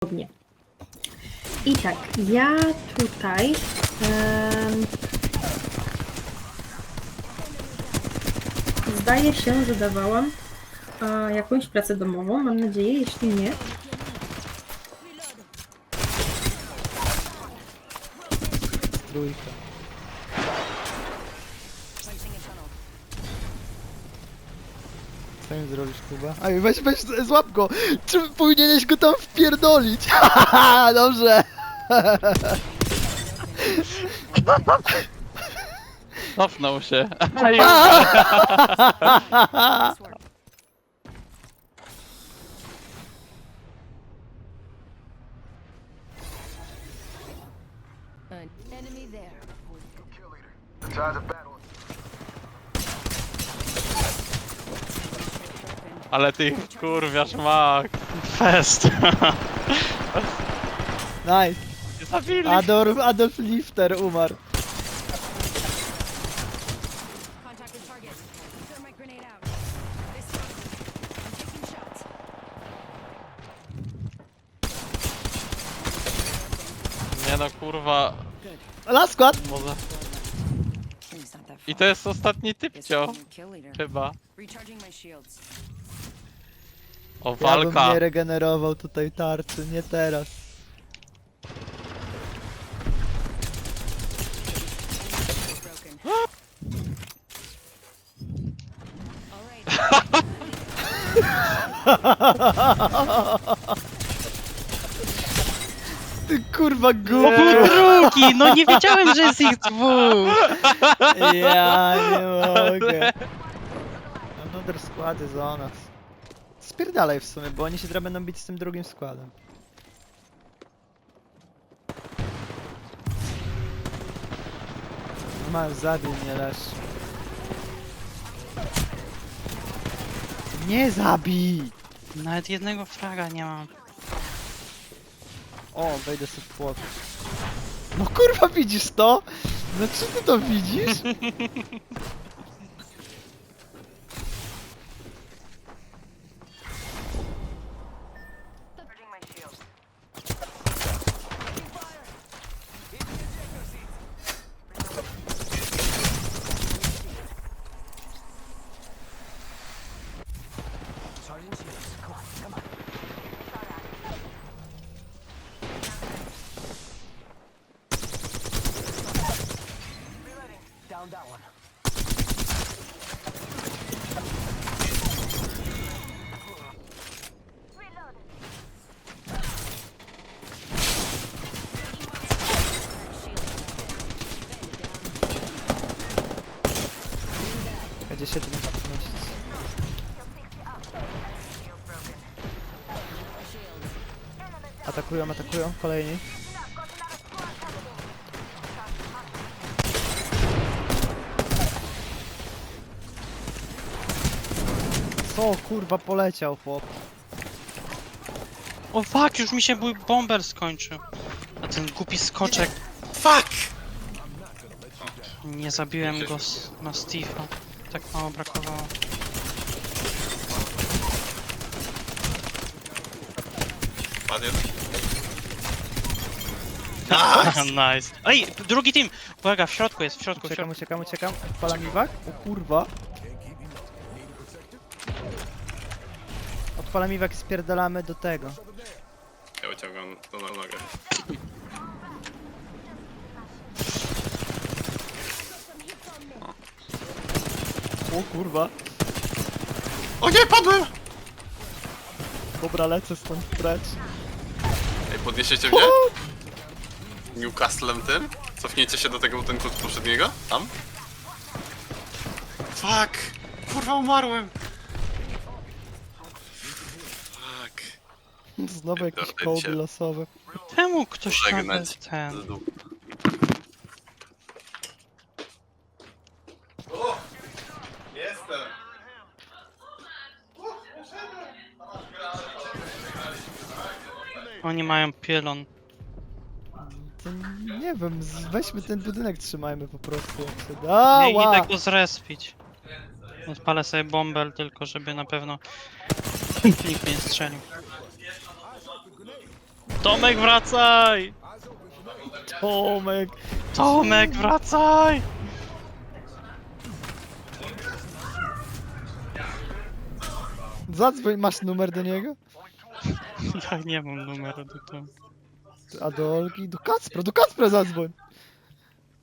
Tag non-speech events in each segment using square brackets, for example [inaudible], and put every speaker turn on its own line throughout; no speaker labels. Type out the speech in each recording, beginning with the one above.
Podobnie. I tak, ja tutaj em, zdaje się, że dawałam e, jakąś pracę domową, mam nadzieję, jeśli nie.
Co im zrobisz, Kuba? Aj, weź, weź, złap go! Czy powinieneś go tam wpierdolić? Hahaha, [laughs] dobrze! [laughs]
Cofnął się. [laughs]
An enemy there.
Tides
Ale ty kurwiasz ma fest.
Nice!
Zabili.
Adolf, Adolf Lifter umarł.
Contact with target. Thermite grenade out. This I'm taking shots.
Nie no kurwa.
Last squad!
Może...
It's not that
I to jest ostatni typcio.
New kill leader.
Chyba.
Recharging my shields.
O
Ja bym
walka.
nie regenerował tutaj tarczy, nie teraz.
Broken. All right. [laughs]
Ty kurwa
drugi! No nie wiedziałem, że jest ich dwóch!
Ja nie mogę. [laughs] Another skład jest o nas. Spierdalaj w sumie, bo oni się teraz będą bić z tym drugim składem. Masz, zabił mnie leż. Nie zabij!
Nawet jednego fraga nie mam.
O, wejdę sobie w płot. No kurwa widzisz to? No czy ty to widzisz? [laughs]
Down that one.
Będzie się tym podnosić. Atakują, atakują, kolejni. Co kurwa poleciał chłop?
O fuck, już mi się mój bomber skończył. A ten głupi skoczek.
Fuck!
Nie zabiłem go s- na Steve'a. Tak mało brakowało.
Panie.
nice. Ej, drugi team! Uwaga, w środku jest, w środku, w
Uciekam,
środku.
uciekam, uciekam. Odpala mi wak? O kurwa. Odpala mi wak, spierdalamy do tego.
Ja wyciągam to na nogę.
O kurwa.
O nie, padłem!
Dobra, lecę stąd precz.
Ej, podniesiecie mnie? Newcastlem tym? Cofnijcie się do tego budynku poprzedniego? Tam? Fuck! Kurwa, umarłem! Fuck. [laughs]
Znowu jakieś
Pierdolę
kołby
cię.
losowe.
Czemu ktoś
Żegnać
nawet ten...
Jestem!
Oni mają pielon.
To nie wiem, z- weźmy ten budynek, trzymajmy po prostu jak się da.
Nie idę go zrespić. Odpalę sobie bombel tylko, żeby na pewno [laughs] nikt mnie nie strzelił. Tomek, wracaj!
Tomek!
Tomek, wracaj!
Zadzwoń, masz numer do niego? [laughs]
Ja nie mam numeru do tego.
A do Olgi? Do Kacpra, do Kacpra zadzwoń!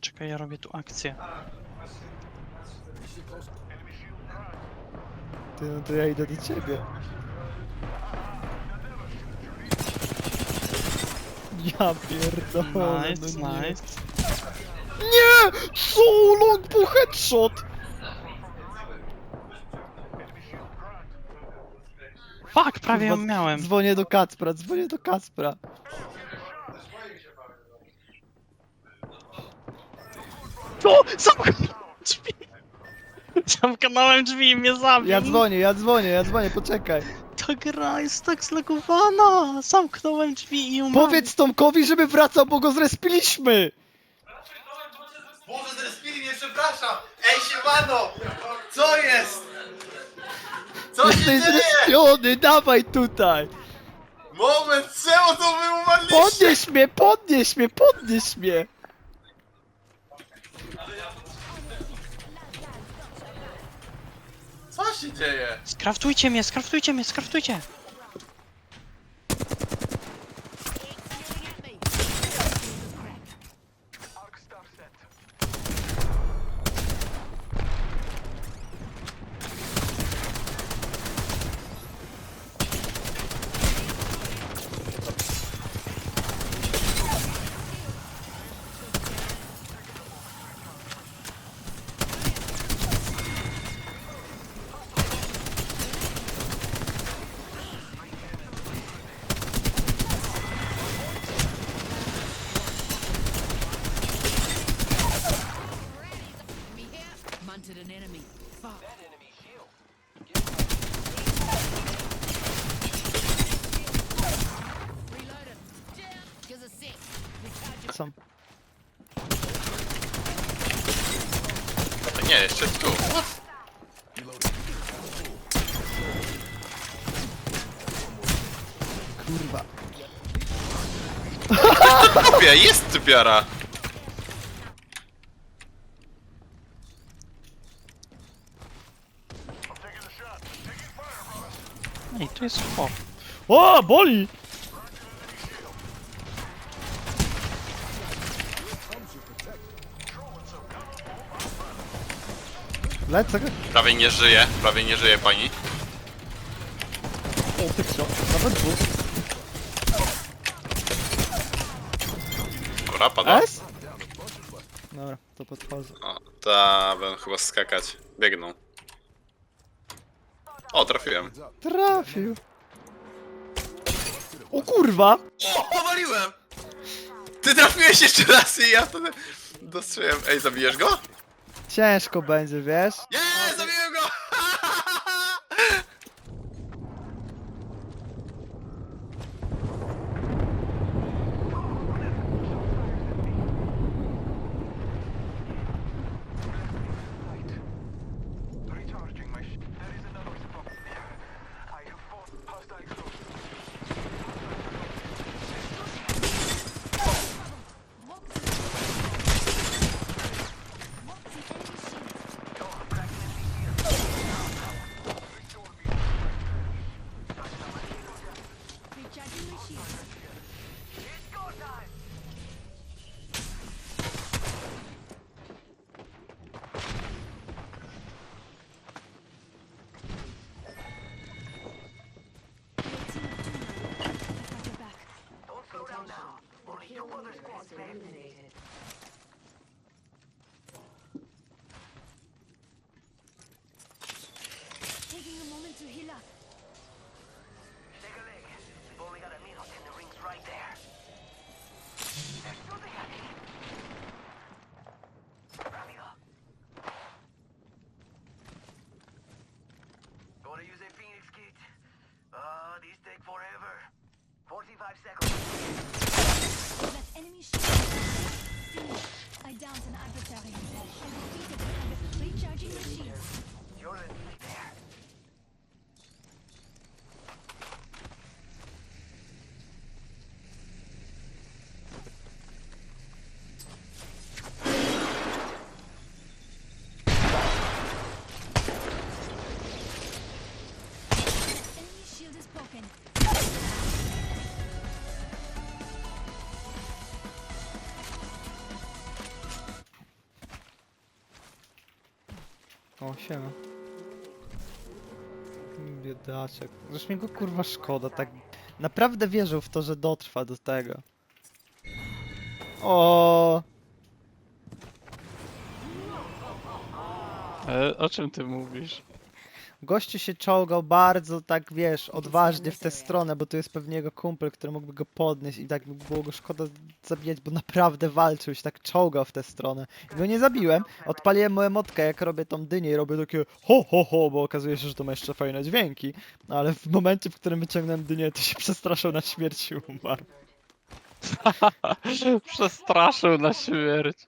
Czekaj, ja robię tu akcję.
Ty, no to ja idę do ciebie. Ja pierdolę,
Nice,
no nie.
nice.
Nie! So long po headshot!
Fuck, prawie ją
Kurwa,
miałem.
Dzwonię do Kacpra, dzwonię do Kacpra.
O! Zamknąłem drzwi! [laughs] Zamknąłem drzwi i mnie zabił.
Ja dzwonię, ja dzwonię, ja dzwonię, poczekaj.
Ta gra jest tak zlagowana! Zamknąłem drzwi i umarłem.
Powiedz Tomkowi, żeby wracał, bo go zrespiliśmy!
Boże, zrespili mnie, przepraszam! Ej, siemano! Co jest? Co się
Jesteś
dzieje?
zrespiony, dawaj tutaj!
Moment, czemu to wy umarliście?
Podnieś mnie, podnieś mnie, podnieś mnie!
Się dzieje?
Skraftujcie mnie, skraftujcie mnie, skraftujcie!
Munted an enemy. Fuck. Reload him. Gives a six. Recharge
Są.
Nie, jeszcze tu.
Kurwa.
Tupia, jest tupiara!
Ej, tu jest chłop.
O, boli! Lecę.
Prawie nie żyje, prawie nie żyje pani.
O, ty co? Nawet dwóch.
Dobra, pada.
S? Dobra, to podchodzę.
O, ta, będą chyba skakać. Biegną. O, trafiłem.
Trafił. O kurwa!
O, powaliłem! Ty trafiłeś jeszcze raz i ja wtedy dostrzegłem. Ej, zabijesz go?
Ciężko będzie, wiesz?
Nie, zabiłem go!
to heal up. Take a leg. We've only got
a
minute and the ring's right there. They're shooting at me! Rapido! Gotta
use a phoenix kit. Ah, uh, these take forever. 45 seconds.
That enemy shot.
I downed an adversary. I defeated him. Recharging the. You're in there.
O, siema. Biedaczek. Zresztą mi go kurwa szkoda, tak naprawdę wierzył w to, że dotrwa do tego. O,
E, o czym ty mówisz?
Gościu się czołgał bardzo tak, wiesz, odważnie w tę stronę, bo tu jest pewnie jego kumpel, który mógłby go podnieść i tak by było go szkoda zabijać, bo naprawdę walczył się, tak czołgał w tę stronę. I go nie zabiłem, odpaliłem moją motkę, jak robię tą dynię i robię takie ho ho ho, bo okazuje się, że to ma jeszcze fajne dźwięki. No ale w momencie, w którym wyciągnąłem dynię, to się przestraszył na śmierć i umarł. [laughs]
Przestraszył na śmierć.